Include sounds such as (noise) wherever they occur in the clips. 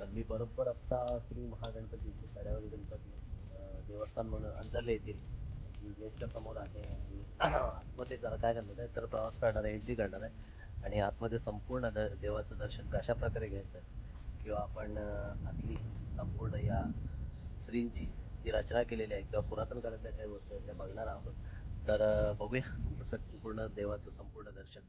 तर मी बरोबर आत्ता श्री महागणपतीचे कड्यावरी गणपती अं, देवस्थान म्हणून अंतरले येथील गेटच्या समोर आहे आणि आतमध्ये जरा काय करणार आहे तर प्रवास करणार आहे एंट्री करणार आहे. आणि आतमध्ये संपूर्ण द देवाचं दर्शन कशा प्रकारे घ्यायचं आहे किंवा आपण अं, आतली संपूर्ण या श्रींची जी रचना केलेली आहे किंवा पुरातन काळातल्या काही वस्तू आहेत त्या बघणार आहोत. तर अं, बघूया. कसं पूर्ण देवाचं संपूर्ण दर्शन.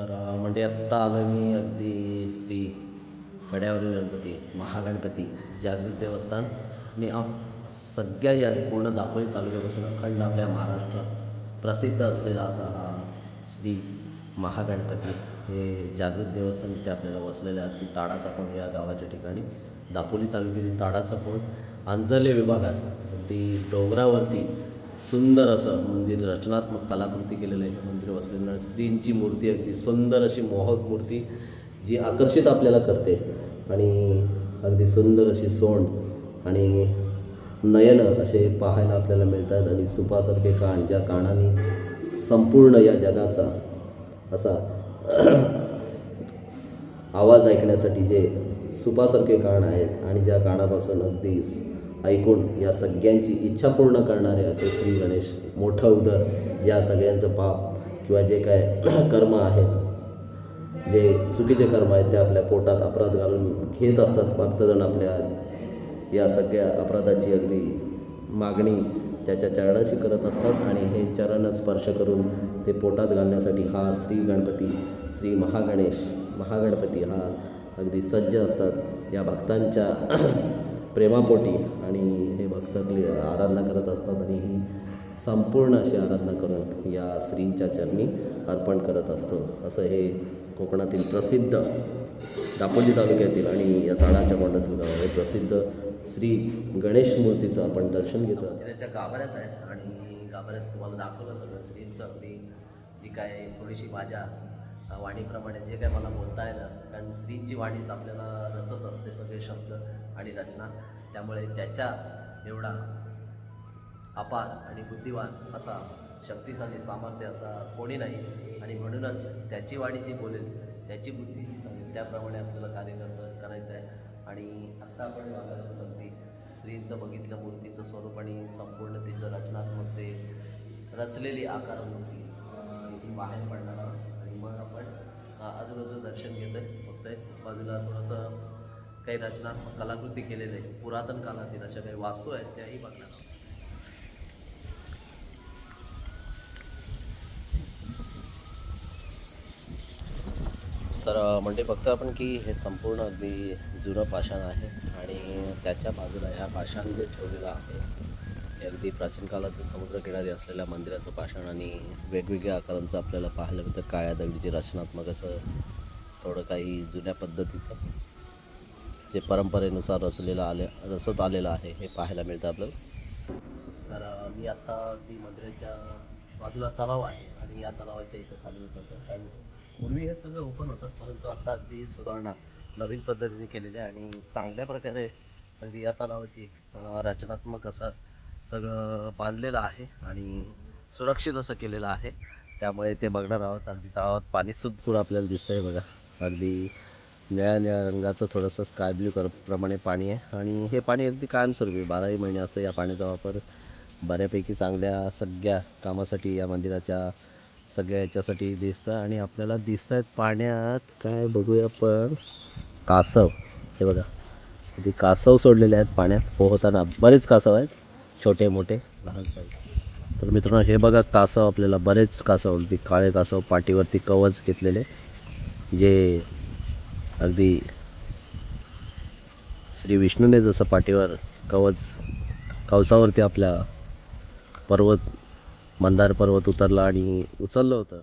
तर म्हणजे आत्ता आलो मी अगदी श्री कड्यावरील गणपती महागणपती जागृत देवस्थान आणि सगळ्या या पूर्ण दापोली तालुक्यापासून अखंड आपल्या महाराष्ट्रात प्रसिद्ध असलेला असा हा श्री महागणपती हे जागृत देवस्थान इथे आपल्याला वसलेले आहे अगदी ताडाचा कोण या गावाच्या ठिकाणी दापोली तालुक्यातील ताडाचा कोण अंजले विभागात अगदी डोंगरावरती सुंदर असं मंदिर रचनात्मक कलाकृती केलेलं आहे मंदिर वसलेलं. स्त्रींची श्रींची मूर्ती अगदी सुंदर अशी मोहक मूर्ती जी आकर्षित आपल्याला करते. आणि अगदी सुंदर अशी सोंड आणि नयन असे पाहायला आपल्याला मिळतात. आणि सुपासारखे कान ज्या कानाने संपूर्ण या जगाचा असा (clears throat) आवाज ऐकण्यासाठी जे सुपासारखे कान आहेत आणि ज्या कानापासून अगदी ऐकून या सगळ्यांची इच्छा पूर्ण करणारे असे श्री गणेश मोठं उदर ज्या सगळ्यांचं पाप किंवा जे काय (clears throat) कर्म आहेत जे चुकीचे कर्म आहेत ते आपल्या पोटात अपराध घालून घेत असतात भक्तजण आपल्या या सगळ्या अपराधाची अगदी मागणी त्याच्या चरणाशी करत असतात आणि हे चरण स्पर्श करून ते पोटात घालण्यासाठी हा श्री गणपती श्री महागणेश महागणपती हा अगदी सज्ज असतात. या भक्तांच्या (clears throat) प्रेमापोटी आणि हे भक्तातली आराधना करत असतात आणि ही संपूर्ण अशी आराधना करून या श्रींच्या चरणी अर्पण करत असतो. असं हे कोकणातील प्रसिद्ध दापोली तालुक्यातील आणि या ताळाच्या कोंडातील गाव हे प्रसिद्ध श्री गणेश मूर्तीचं आपण दर्शन घेतो. त्याच्या गाभाऱ्यात आहे आणि गाभाऱ्यात तुम्हाला दाखवलं सगळं. श्रींचं अगदी जी काय थोडीशी माझ्या वाणीप्रमाणे जे काय मला बोलता येतं कारण श्रींची वाणीच आपल्याला रचत असते सगळे शब्द. आणि रचना त्यामुळे त्याच्या एवढा अपार आणि बुद्धिवान असा शक्तिशाली सामर्थ्य असा कोणी नाही. आणि म्हणूनच त्याची वाणी जी बोलेल त्याची बुद्धी जी चालेल त्याप्रमाणे आपल्याला कार्य करत करायचं आहे. आणि आत्ता आपण मागायचं अगदी स्त्रींचं बघितलं मूर्तीचं स्वरूप आणि संपूर्ण तिचं रचनात्मक ते रचलेली आकार मूर्ती ही बाहेर पडणार आणि मग आपण आजूबाजू दर्शन घेतोय फक्त बाजूला थोडंसं काही रचनात्मक कलाकृती केलेली आहे पुरातन काळातील अशा काही वास्तू आहेत त्याही बघणार आहोत. तर म्हणजे बघतो आपण की हे संपूर्ण अगदी जुनं पाषाण आहे आणि त्याच्या बाजूला ह्या पाषाण जे ठेवलेलं आहे हे अगदी प्राचीन काळातील समुद्रकिनारी असलेल्या मंदिराचं पाषाण आणि वेगवेगळ्या आकारांचं आपल्याला पाहायला मिळतं. काळ्या दगडीची रचनात्मक असं थोडं काही जुन्या पद्धतीचं. जे परंपरेनुसार रचलेलं आले रचत आलेलं आहे हे पाहायला मिळतं आपल्याला. तर मी आता अगदी मंदिराच्या बाजूला तलाव आहे आणि या तलावाच्या इथं खाली होतं कारण पूर्वी हे सगळं ओपन होतं परंतु आता अगदी सुधारणा नवीन पद्धतीने केलेली आहे आणि चांगल्या प्रकारे अगदी या तलावाची रचनात्मक असं सगळं बांधलेलं आहे आणि सुरक्षित असं केलेलं आहे. त्यामुळे ते बघणार आहोत. अगदी तळावात पाणीसुद्धा आपल्याला आपल्याला आहे बघा. अगदी निळ्या निळ्या रंगाचं थोडंसं स्काय ब्ल्यू कर प्रमाणे पाणी आहे. आणि हे पाणी अगदी कायमस्वरूपी बाराही महिने असतं या पाण्याचा वापर. बऱ्यापैकी चांगल्या सगळ्या कामासाठी या मंदिराच्या सगळ्या याच्यासाठी दिसतं. आणि आपल्याला दिसत आहेत पाण्यात काय बघूया आपण. कासव. हे बघा. अगदी कासव सोडलेले आहेत पाण्यात. पोहताना बरेच कासव आहेत. छोटे मोठे लहान साईज तर मित्रांनो हे बघा कासव आपल्याला बरेच कासव अगदी काळे कासव पाठीवरती कवच घेतलेले. जे अगदी श्री विष्णूने जसं पाठीवर कवच कवचावरती आपल्या पर्वत मंदार पर्वत उतरला आणि उचललं होतं.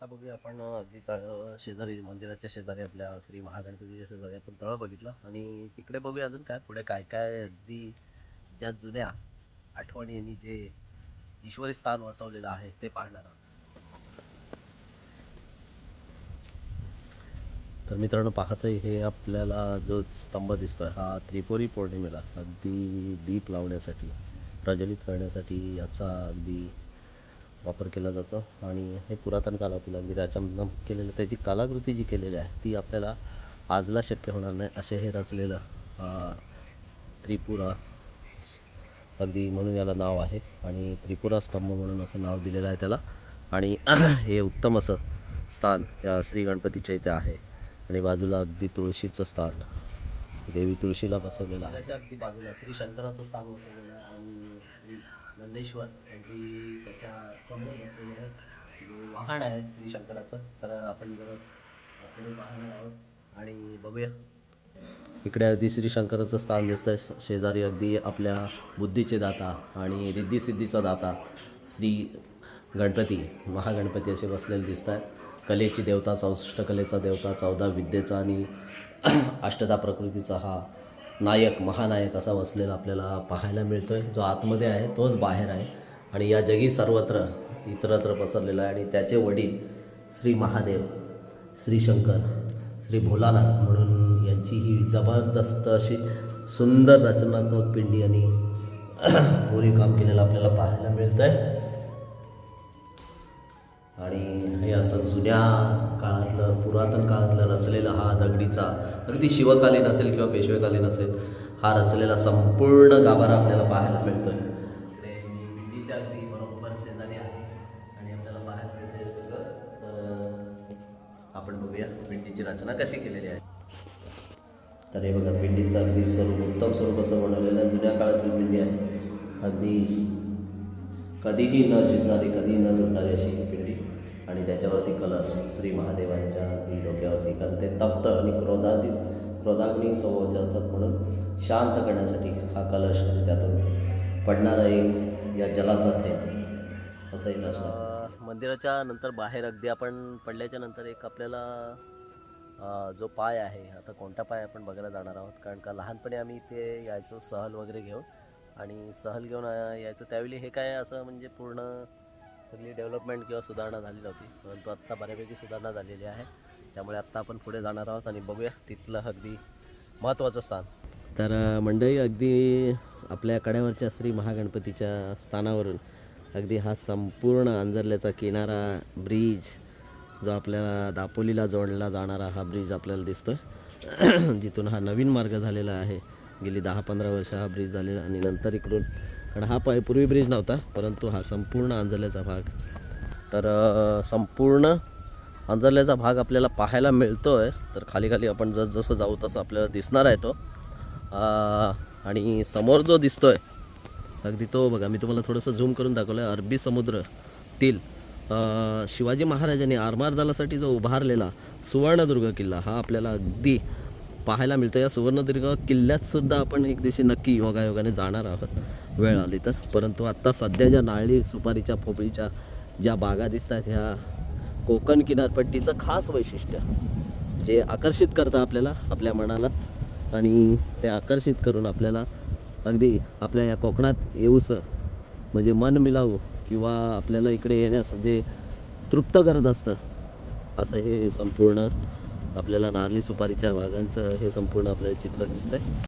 आता बघूया आपण अगदी तळ शेजारी मंदिराच्या शेजारी आपल्या श्री महागणपतीच्या शेजारी आपण तळ बघितलं. आणि तिकडे बघूया अजून काय पुढे काय काय अगदी ज्या जुन्या आठवणींनी जे ईश्वरी स्थान वसवलेलं आहे ते पाहणार आहोत. तर मित्रांनो पाहतोय हे आपल्याला जो स्तंभ दिसतोय हा त्रिपुरी पौर्णिमेला अगदी दीप लावण्यासाठी प्रज्वलित करण्यासाठी याचा अगदी वापर केला जातो. आणि हे पुरातन काळातील अगदी केलेलं त्याची कलाकृती जी केलेली आहे ती आपल्याला आजला शक्य होणार नाही असे हे रचलेलं त्रिपुरा अगदी म्हणून याला नाव आहे. आणि त्रिपुरा स्तंभ म्हणून असं नाव दिलेलं आहे त्याला. आणि (clears throat) हे उत्तम असं स्थान या श्री गणपतीच्या इथे आहे. आणि बाजूला अगदी तुळशीचं स्थान. देवी तुळशीला बसवलेलं आहे. त्याच्या अगदी बाजूला श्री शंकराचं स्थान बसवलेलं आहे आणि नंदेश्वर अगदी त्याच्यासमोर बसलेले जे वाहन आहे श्री शंकराचं. तर आपण जरा पुढे पाहणार आहोत आणि बघूया. इकडे अगदी श्री शंकराचं स्थान दिसतंय. शेजारी अगदी आपल्या बुद्धीचे दाता आणि रिद्धिसिद्धीचा दाता श्री गणपती महागणपती असे बसलेले दिसत आहेत कलेची देवता चौसष्ट कलेचा देवता चौदा विद्येचा आणि (clears throat) अष्टदा प्रकृतीचा हा नायक महानायक असा वसलेला आपल्याला पाहायला मिळतो आहे जो आतमध्ये आहे तोच बाहेर आहे. आणि या जगी सर्वत्र इतरत्र पसरलेला आहे. आणि त्याचे वडील श्री महादेव श्री शंकर श्री भोलानाथ म्हणून यांची ही जबरदस्त अशी सुंदर रचनात्मक पिंडी आणि (clears throat) कोरीव काम केलेलं आपल्याला पाहायला मिळतं आहे आणि हे असं जुन्या काळातलं पुरातन काळातलं रचलेलं हा दगडीचा अगदी शिवकालीन असेल किंवा पेशवेकालीन असेल हा रचलेला संपूर्ण गाभारा आपल्याला पाहायला मिळतो आहे मी अगदी बरोबर शेजारी आहे. आणि आपल्याला पाहायला मिळते सगळं. तर आपण बघूया पिंडीची रचना कशी केलेली आहे. तर हे बघा पिंडीचं अगदी स्वरूप उत्तम स्वरूप असं बनवलेलं आहे. जुन्या काळातील पिंडी आहे. अगदी कधीही न शिजणारी कधीही न तुटणारी अशी पिंडी आणि त्याच्यावरती कलश श्री महादेवांच्या ती डोक्यावरती कारण ते तप्त आणि क्रोधातीत क्रोधाग्नी स्वभावाचे असतात म्हणून शांत करण्यासाठी हा कलश म्हणजे त्यातून पडणारा एक या जलाचा थेंब. असंही एक असणार मंदिराच्या नंतर बाहेर अगदी आपण पडल्याच्या नंतर एक आपल्याला जो पाय आहे आता कोणता पाय आपण बघायला जाणार आहोत? कारण का लहानपणी आम्ही ते यायचो सहल वगैरे घेऊन. आणि सहल घेऊन यायचो त्यावेळी हे काय असं म्हणजे पूर्ण सगळी डेव्हलपमेंट किंवा सुधारणा झाली नव्हती परंतु आत्ता बऱ्यापैकी सुधारणा झालेली आहे. त्यामुळे आत्ता आपण पुढे जाणार आहोत आणि बघूया तिथलं अगदी महत्त्वाचं स्थान. तर मंडळी अगदी आपल्या कड्यावरच्या श्री महागणपतीच्या स्थानावरून अगदी हा संपूर्ण अंजरल्याचा किनारा ब्रिज जो आपल्याला दापोलीला जोडला जाणारा हा ब्रिज आपल्याला दिसतो (clears throat) जिथून हा नवीन मार्ग झालेला आहे. गेली दहा पंधरा वर्ष हा ब्रिज झालेला आणि नंतर इकडून कारण हा पाय पूर्वी ब्रिज नव्हता परंतु हा संपूर्ण आंजल्याचा भाग. तर संपूर्ण आंजल्याचा भाग आपल्याला पाहायला मिळतो आहे तर खाली खाली आपण जस जसं जाऊ तसं आपल्याला दिसणार आहे तो. आणि समोर जो दिसतो आहे अगदी तो बघा मी तुम्हाला थोडंसं झूम करून दाखवलं आहे अरबी समुद्रातील शिवाजी महाराजांनी आरमार दलासाठी जो उभारलेला सुवर्णदुर्ग किल्ला हा आपल्याला अगदी पाहायला मिळतं. या सुवर्णदुर्ग किल्ल्यातसुद्धा आपण एक दिवशी नक्की योगायोगाने जाणार आहोत. वेळ आली तर. परंतु आत्ता सध्या ज्या नारळी सुपारीच्या फोपळीच्या ज्या बागा दिसतात ह्या कोकण किनारपट्टीचं खास वैशिष्ट्य जे आकर्षित करतं आपल्याला आपल्या मनाला आणि ते आकर्षित करून आपल्याला अगदी आपल्या या कोकणात येऊसं म्हणजे मन मिलावू किंवा आपल्याला इकडे येण्यास जे तृप्त करत असतं असं हे संपूर्ण आपल्याला नारळी सुपारीच्या बागांचं हे संपूर्ण आपल्याला चित्र दिसतंय.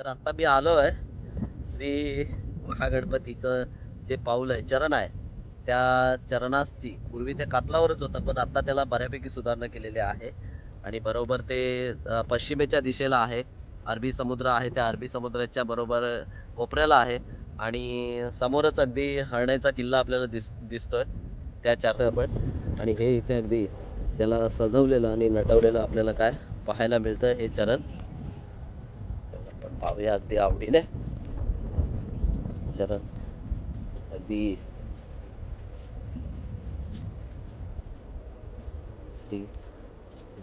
तर आता मी आलो आहे श्री महागणपतीचं जे पाऊल आहे चरण आहे. त्या चरणाची पूर्वी ते कातलावरच होतं पण आता त्याला बऱ्यापैकी सुधारणा केलेली आहे. आणि बरोबर ते पश्चिमेच्या दिशेला आहे. अरबी समुद्र आहे त्या अरबी समुद्राच्या बरोबर कोपऱ्याला आहे. आणि समोरच अगदी हरण्याचा किल्ला आपल्याला दिस दिसतोय त्या चरण आणि हे इथे अगदी त्याला सजवलेलं आणि नटवलेलं आपल्याला काय पाहायला मिळतं हे चरण. पाहूया. अगदी आवडीने. चरण अगदी श्री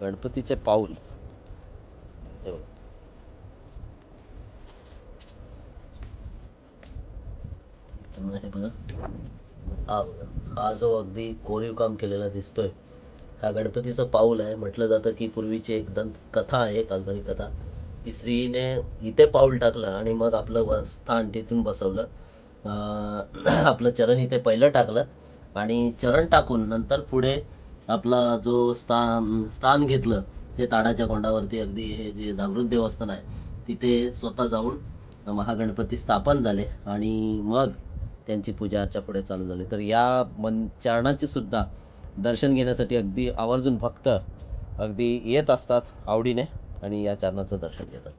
गणपतीचे पाऊल. हे बघा. हे बघा. हा बघा. हा जो अगदी कोरीव काम केलेला दिसतोय हा गणपतीचं पाऊल आहे. म्हटलं जातं की पूर्वीची एक दंत कथा आहे काल्पनिक कथा. की स्त्रीने इथे पाऊल टाकलं आणि मग आपलं व- स्थान तिथून बसवलं. (clears throat) आपलं चरण इथे पहिलं टाकलं आणि चरण टाकून नंतर पुढे आपला जो स्थान स्थान घेतलं ते ताडाच्या कोंडावरती अगदी हे जे जागृत देवस्थान आहे तिथे स्वतः जाऊन महागणपती स्थापन झाले आणि मग त्यांची पूजा अर्चा पुढे चालू झाली. तर या मन चरणाचे सुद्धा दर्शन घेण्यासाठी अगदी आवर्जून भक्त अगदी येत असतात आवडीने. आणि या चरणाचं दर्शन घेतात.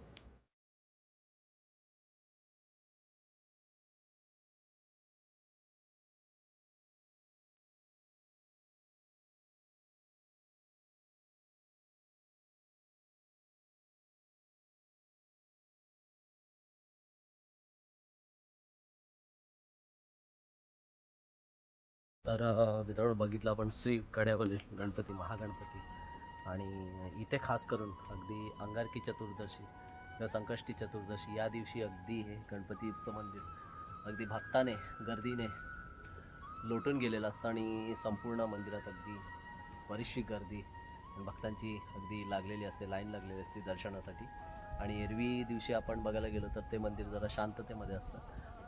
तर मित्रांनो बघितलं आपण श्री कड्यावली गणपती महागणपती. आणि इथे खास करून अगदी अंगारकी चतुर्दशी किंवा संकष्टी चतुर्दशी या दिवशी अगदी हे गणपतीचं मंदिर अगदी भक्ताने गर्दीने लोटून गेलेलं असतं आणि संपूर्ण मंदिरात अगदी बरीचशी गर्दी भक्तांची अगदी लागलेली असते लाईन लागलेली असते दर्शनासाठी. आणि एरवी दिवशी आपण बघायला गेलो तर ते मंदिर जरा शांततेमध्ये असतं.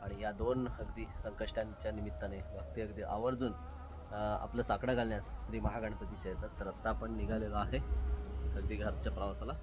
आणि या दोन अगदी संकष्टांच्या निमित्ताने भक्ती अगदी आवर्जून आपलं साकडं घालण्यास श्री महागणपतीच्या येतात तर आत्ता आपण निघालेलो आहे अगदी घरच्या प्रवासाला.